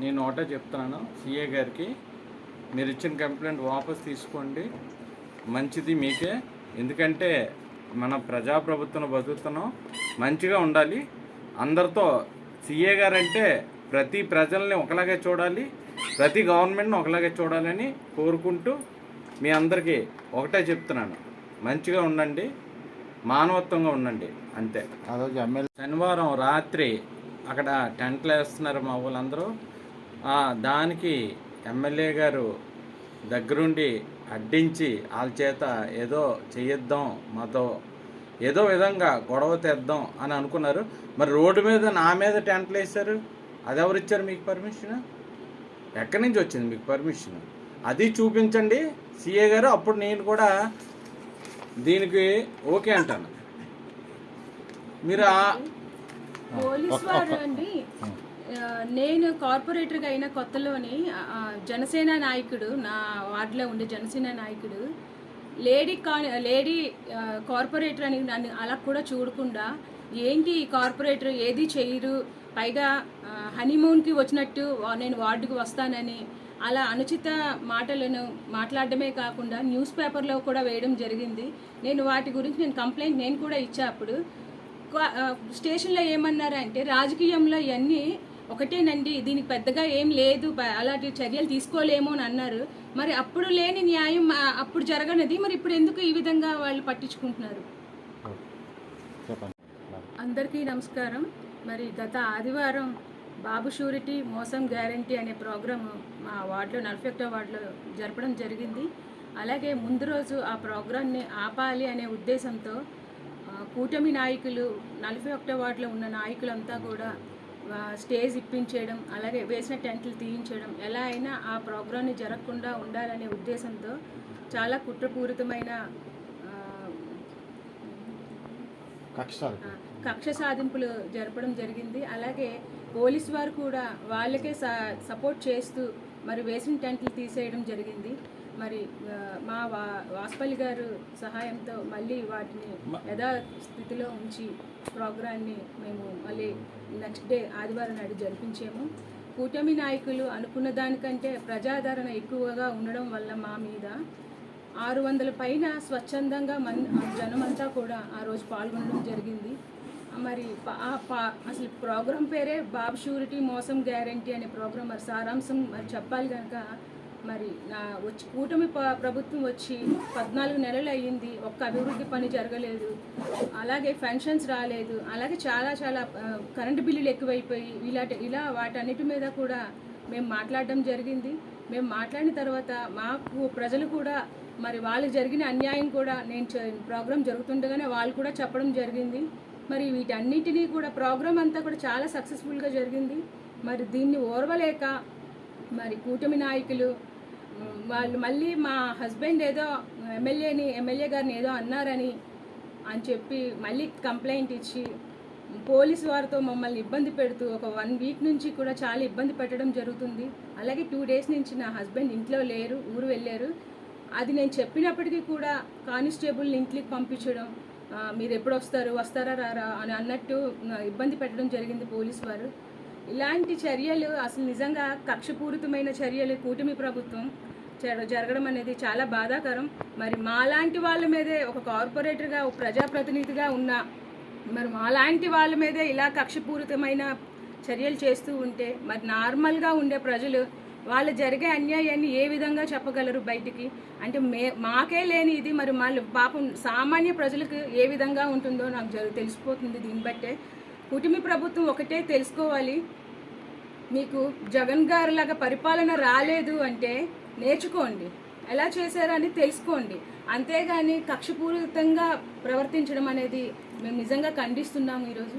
నేను ఒకటే చెప్తున్నాను సిఏ గారికి మీరు ఇచ్చిన కంప్లైంట్ వాపస్ తీసుకోండి. మంచిది మీకే. ఎందుకంటే మన ప్రజాప్రభుత్వం బతుకుతున్నాం మంచిగా ఉండాలి. అందరితో సిఏ గారు అంటే ప్రతి ప్రజల్ని ఒకలాగే చూడాలి ప్రతి గవర్నమెంట్ని ఒకలాగే చూడాలని కోరుకుంటూ మీ అందరికీ ఒకటే చెప్తున్నాను. మంచిగా ఉండండి మానవత్వంగా ఉండండి. అంతే. శనివారం రాత్రి అక్కడ టెంట్లు వేస్తున్నారు మా వాళ్ళందరూ దానికి ఎమ్మెల్యే గారు దగ్గరుండి అడ్డించి వాళ్ళ చేత ఏదో చెయ్యిద్దాం మాతో ఏదో విధంగా గొడవ తెద్దాం అని అనుకున్నారు. మరి రోడ్డు మీద నా మీద టెంట్లు వేశారు. అది ఎవరు ఇచ్చారు మీకు పర్మిషన్? ఎక్కడి నుంచి వచ్చింది మీకు పర్మిషన్? అది చూపించండి. సిఏ గారు అప్పుడు నేను కూడా దీనికి ఓకే అంటాను. మీరు నేను కార్పొరేటర్గా అయిన కొత్తలోని జనసేన నాయకుడు నా వార్డులో ఉండే జనసేన నాయకుడు లేడీ కా లేడీ కార్పొరేటర్ అని నన్ను అలా కూడా చూడకుండా ఏంటి ఈ కార్పొరేటర్ ఏది చేయరు పైగా హనీమూన్కి వచ్చినట్టు నేను వార్డుకి వస్తానని అలా అనుచిత మాటలను మాట్లాడడమే కాకుండా న్యూస్ పేపర్లో కూడా వేయడం జరిగింది. నేను వాటి గురించి నేను కంప్లైంట్ నేను కూడా ఇచ్చా అప్పుడు. క్వా- స్టేషన్లో ఏమన్నారంటే రాజకీయంలో ఇవన్నీ ఒకటేనండి దీనికి పెద్దగా ఏం లేదు అలాంటి చర్యలు తీసుకోలేము అని అన్నారు. మరి అప్పుడు లేని న్యాయం అప్పుడు జరగనది మరి ఇప్పుడు ఎందుకు ఈ విధంగా వాళ్ళు పట్టించుకుంటున్నారు? అందరికీ నమస్కారం. మరి గత ఆదివారం బాబు షూరిటీ మోసం గ్యారంటీ అనే ప్రోగ్రాం మా వార్డులో నలభై ఒకటో వార్డులో జరపడం జరిగింది. అలాగే ముందు రోజు ఆ ప్రోగ్రాన్ని ఆపాలి అనే ఉద్దేశంతో కూటమి నాయకులు నలభై ఒకటో వార్డులో ఉన్న నాయకులంతా కూడా స్టేజ్ ఇప్పించేయడం అలాగే వేసిన టెంట్లు తీయించడం ఎలా అయినా ఆ ప్రోగ్రాన్ని జరగకుండా ఉండాలనే ఉద్దేశంతో చాలా కుట్రపూరితమైన కక్ష సాధింపులు. జరపడం జరిగింది. అలాగే పోలీస్ వారు కూడా వాళ్ళకే స- సపోర్ట్ చేస్తూ మరి వేసిన టెంట్లు తీసేయడం జరిగింది. మరి మా వా వాసుపల్లి గారు సహాయంతో మళ్ళీ వాటిని యథాస్థితిలో ఉంచి ప్రోగ్రాన్ని మేము మళ్ళీ నెక్స్ట్ డే ఆదివారం నాడు జరిపించాము. కూటమి నాయకులు అనుకున్న దానికంటే ప్రజాదరణ ఎక్కువగా ఉండడం వల్ల మా మీద ఆరు వందల పైన స్వచ్ఛందంగా మన్ జనమంతా కూడా ఆ రోజు పాల్గొనడం జరిగింది. మరి ఆ అసలు ప్రోగ్రాం పేరే బాబు షూరిటీ మోసం గ్యారంటీ అనే ప్రోగ్రాం మరి సారాంశం మరి చెప్పాలి కనుక మరి నా వచ్చి కూటమి ప్రభుత్వం వచ్చి పద్నాలుగు నెలలు అయ్యింది. ఒక్క అభివృద్ధి పని జరగలేదు. అలాగే పెన్షన్స్ రాలేదు. అలాగే చాలా చాలా కరెంటు బిల్లులు ఎక్కువైపోయి ఇలాంటి ఇలా వాటన్నిటి మీద కూడా మేము మాట్లాడడం జరిగింది. మేము మాట్లాడిన తర్వాత మాకు ప్రజలు కూడా మరి వాళ్ళకి జరిగిన అన్యాయం కూడా నేను ప్రోగ్రాం జరుగుతుండగానే వాళ్ళు కూడా చెప్పడం జరిగింది. మరి వీటన్నిటినీ కూడా ప్రోగ్రాం అంతా కూడా చాలా సక్సెస్ఫుల్గా జరిగింది. మరి దీన్ని ఓర్వలేక మరి కూటమి నాయకులు వాళ్ళు మళ్ళీ మా హస్బెండ్ ఏదో ఎమ్మెల్యేని ఎమ్మెల్యే గారిని ఏదో అన్నారని అని చెప్పి మళ్ళీ కంప్లైంట్ ఇచ్చి పోలీసు వారితో మమ్మల్ని ఇబ్బంది పెడుతూ ఒక వన్ వీక్ నుంచి కూడా చాలా ఇబ్బంది పెట్టడం జరుగుతుంది. అలాగే టూ డేస్ నుంచి నా హస్బెండ్ ఇంట్లో లేరు ఊరు వెళ్ళారు. అది నేను చెప్పినప్పటికీ కూడా కానిస్టేబుల్ని ఇంట్లోకి పంపించడం మీరు ఎప్పుడు వస్తారు వస్తారా రారా అని అన్నట్టు ఇబ్బంది పెట్టడం జరిగింది పోలీసు వారు. ఇలాంటి చర్యలు అసలు నిజంగా కక్షపూరితమైన చర్యలు కూటమి ప్రభుత్వం జరగడం అనేది చాలా బాధాకరం. మరి మాలాంటి వాళ్ళ మీదే ఒక కార్పొరేటర్గా ఒక ప్రజాప్రతినిధిగా ఉన్న మరి మాలాంటి వాళ్ళ మీదే ఇలా కక్షపూరితమైన చర్యలు చేస్తూ ఉంటే మరి నార్మల్గా ఉండే ప్రజలు వాళ్ళు జరిగే అన్యాయాన్ని ఏ విధంగా చెప్పగలరు బయటికి? అంటే మే మాకే లేని ఇది మరి వాళ్ళు పాపం సామాన్య ప్రజలకు ఏ విధంగా ఉంటుందో నాకు జరు తెలిసిపోతుంది దీన్ని బట్టే. కుటుంబ ప్రభుత్వం ఒకటే తెలుసుకోవాలి. మీకు జగన్ గారు లాగా పరిపాలన రాలేదు అంటే నేర్చుకోండి. ఎలా చేశారని తెలుసుకోండి. అంతేగాని కక్షపూరితంగా ప్రవర్తించడం అనేది మేము నిజంగా ఖండిస్తున్నాము ఈరోజు.